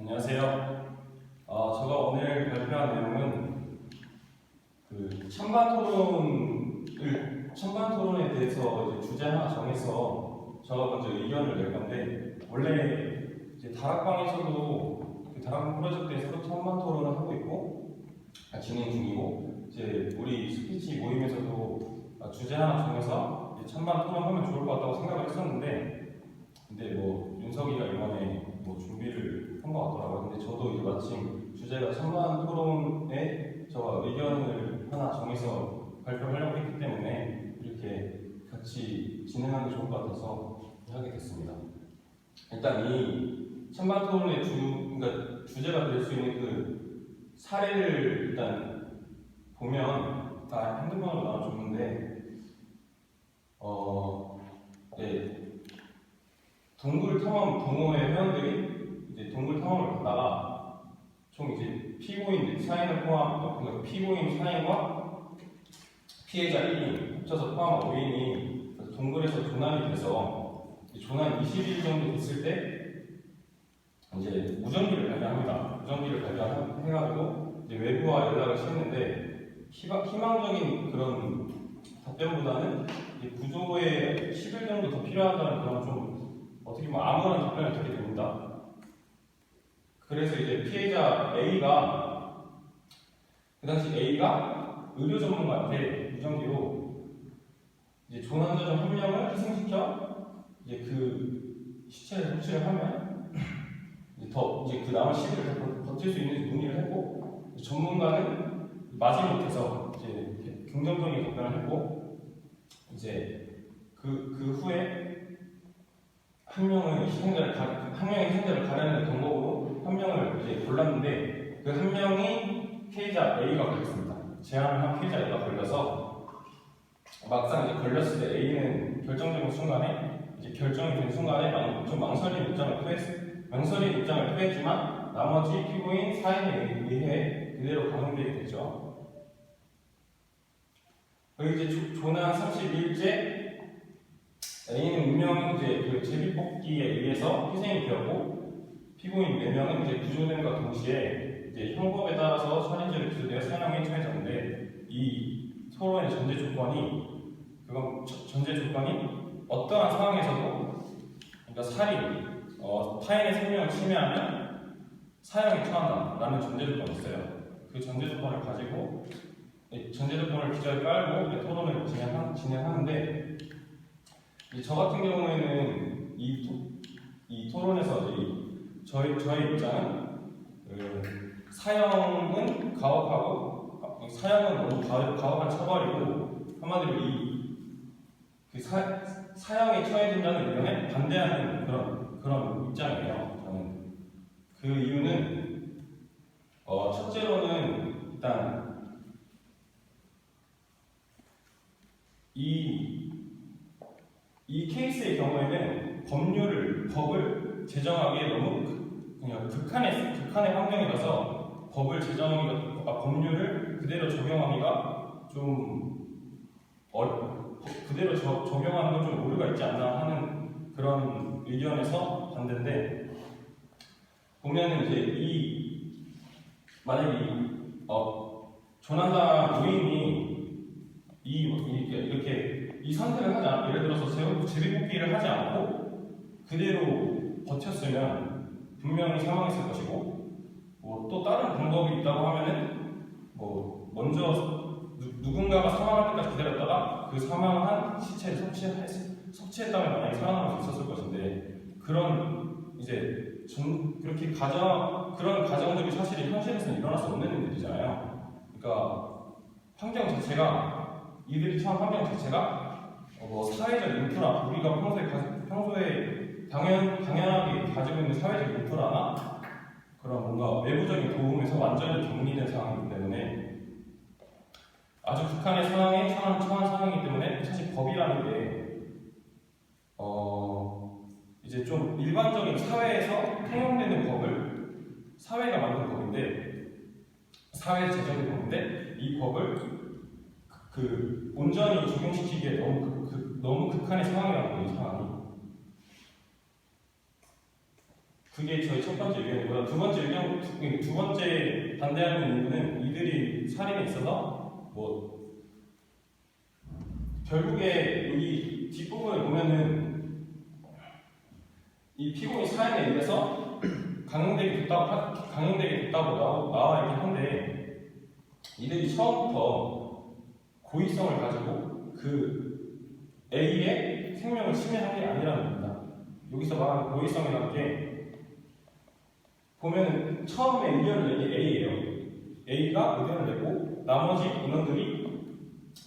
안녕하세요. 어, 제가 오늘 발표한 내용은 그 찬반 토론을 찬반 토론에 대해서 이제 주제 하나 정해서 제가 먼저 의견을 낼 건데 원래 이제 다락방에서도 그 다락방 프로젝트에서도 찬반 토론을 하고 있고 아, 진행 중이고 이제 우리 스피치 모임에서도 아, 주제 하나 정해서 찬반 토론하면 좋을 것 같다고 생각을 했었는데 근데 뭐 윤석이가 이번에 뭐 준비를 한 것 같더라고요. 근데 저도 이제 마침 주제가 찬반 토론에 저 의견을 하나 정해서 발표하려고 했기 때문에 이렇게 같이 진행하는 게 좋을 것 같아서 하게 됐습니다. 일단 이 찬반 토론의 주, 그러니까 주제가 될 수 있는 그 사례를 일단 보면 다 핸드폰으로 나와줬는데 어, 네, 동굴 탐험 동호회 회원들이 이제 동굴 탐험을 갔다가 총 이제 피고인 사인을 포함 그러니까 피고인 사인과 피해자 1인 합쳐서 포함 5인이 동굴에서 조난이 돼서 조난 20일 정도 됐을 때 이제 무전기를 발견합니다. 무전기를 발견해가지고 이제 외부와 연락을 취했는데 희망, 희망적인 그런 답변보다는 구조에 10일 정도 더 필요하다는 그런 좀 어떻게 보면 아무런 답변을 듣게 됩니다. 그래서 이제 피해자 A가 그 당시 A가 의료 전문가한테 무전기로 이제 조난자 중한 명을 희생시켜? 이제 그 시체를 섭취를 하면 이제 더 이제 그 남은 더 버틸 수 있는지 문의를 했고 전문가는 마지못해서 이제 이렇게 긍정적인 답변을 했고 이제 그, 그 후에 한 명의 희생자를 가, 한 명의 희생자를 가려는 방법으로 한 명을 이제 골랐는데 그 한 명이 피해자 A가 걸렸습니다. 제안을 한 피해자 A가 걸려서 막상 이제 걸렸을 때 A는 결정적인 순간에 이제 결정이 된 순간에 망- 좀 망설인 입장을 표했 망설인 입장을 표했지만 나머지 피고인 사인에 의해 그대로 강행되게 됐죠. 그리고 이제 조- 조난 32일째 A는 운명 이제 그 제비뽑기에 의해서 희생이 되었고 피고인 4명은 이제 구조됨과 동시에 이제 형법에 따라서 살인죄로 기소되어 사형에 처해졌는데 이 토론의 전제 조건이 그건 저- 전제 조건이 어떠한 상황에서도 그러니까 살인, 어, 타인의 생명을 침해하면 사형에 처한다라는 전제 조건이 있어요. 그 전제 조건을 가지고 이 전제 조건을 기저에 깔고 토론을 진행하, 진행하는데 저 같은 경우에는 이, 토, 이 토론에서 이 저희 저희 입장은 그 사형은 가혹하고 아, 사형은 너무 가, 가혹 한 처벌이고 한마디로 이그 사형에 처해진다는 의견에 반대하는 그런 그런 입장이에요. 저는 그 이유는 어, 첫째로는 일단 이이 케이스의 경우에는 법률을 법을 제정하기에 너무 극한의 극한의 환경이라서 법을 제정하기가 아, 법률을 그대로 적용하기가 좀 어, 그대로 저- 적용하는 건 좀 오류가 있지 않나 하는 그런 의견에서 반대인데 보면은 이제 이 만약에 이, 어, 조난자 노인이 이 이렇게, 이렇게 이 선택을 하지 않고 예를 들어서 제비- 제비뽑기를 하지 않고 그대로 버텼으면 분명히 사망했을 것이고 뭐 또 다른 방법이 있다고 하면은 뭐 먼저 누, 누군가가 사망할 때까지 기다렸다가 그 사망한 시체를 섭취했, 섭취했다면 만약에 살아남을 수 있었을 것인데 그런 이제 전, 그렇게 가정 그런 가정들이 사실 현실에서는 일어날 수 없는 일들이잖아요. 그러니까 환경 자체가 이들이 처한 환경 자체가 어, 뭐 사회적 인프라 우리가 평소에 가, 평소에 당연 당연하게 가지고 있는 사회적 인프라나 그런 뭔가 외부적인 도움에서 완전히 격리된 상황이기 때문에 아주 극한의 상황에 처한, 처한 상황이기 때문에 사실 법이라는 게 어, 이제 좀 일반적인 사회에서 통용되는 법을 사회가 만든 법인데 사회에서 제정된 법인데 이 법을 그, 그 온전히 적용시키기에 너무 극, 극- 너무 극한의 상황이라는 거예요 이 상황이 그게 저희 첫 번째 의견이고요. 두 번째 의견, 두, 두 번째 반대하는 이유는 이들이 살인에 있어서 뭐 결국에 여기 뒷부분을 보면은 이 피고인 사연에 의해서 강행되게 됐다고 하- 강행되게 됐다고 나와 있긴 한데 이들이 처음부터 고의성을 가지고 그 A의 생명을 침해한 게 아니라는 겁니다. 여기서 말하는 고의성이라는 게 보면 처음에 의견을 낸게 A예요. A가 의견을 내고 나머지 인원들이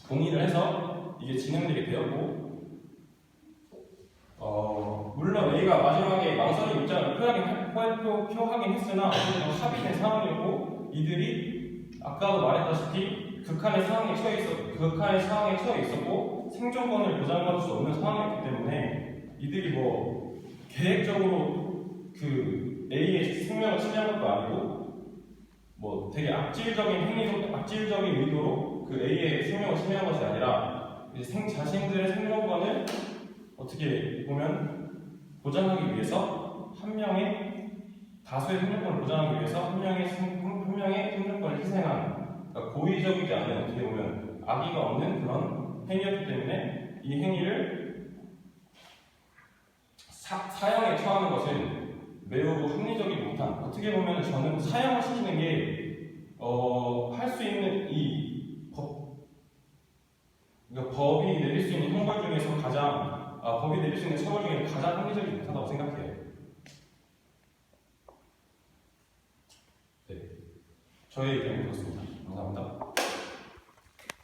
동의를 해서 이게 진행되게 되었고 어, 물론 A가 마지막에 망설임 입장을 표하긴, 표, 표하긴 했으나 합의된 상황이었고 이들이 아까도 말했다시피 극한의 상황에 처해 있었 극한의 상황에 처해 있었고 생존권을 보장받을 수 없는 상황이었기 때문에 이들이 뭐 계획적으로 그 생명을 침해한 것도 아니고 뭐 되게 악질적인 행위로 악질적인 의도로 그 A의 생명을 침해한 것이 아니라 생, 자신들의 생존권을 어떻게 보면 보장하기 위해서 한 명의 다수의 생존권을 보장하기 위해서 한 명의 생, 한 명의 생존권을 희생한 그러니까 고의적이지 않은 어떻게 보면 악의가 없는 그런 행위였기 때문에 이 행위를 사, 사형에 처하는 것은 매우 합리적이지 못한 어떻게 보면 저는 사형을 시키는 게 어, 할 수 있는 이 법, 그러니까 법이 내릴 수 있는 형벌 중에서 가장 아, 법이 내릴 수 있는 처벌 중에 가장 합리적이지 못하다고 생각해요. 네, 저의 의견이 그렇습니다.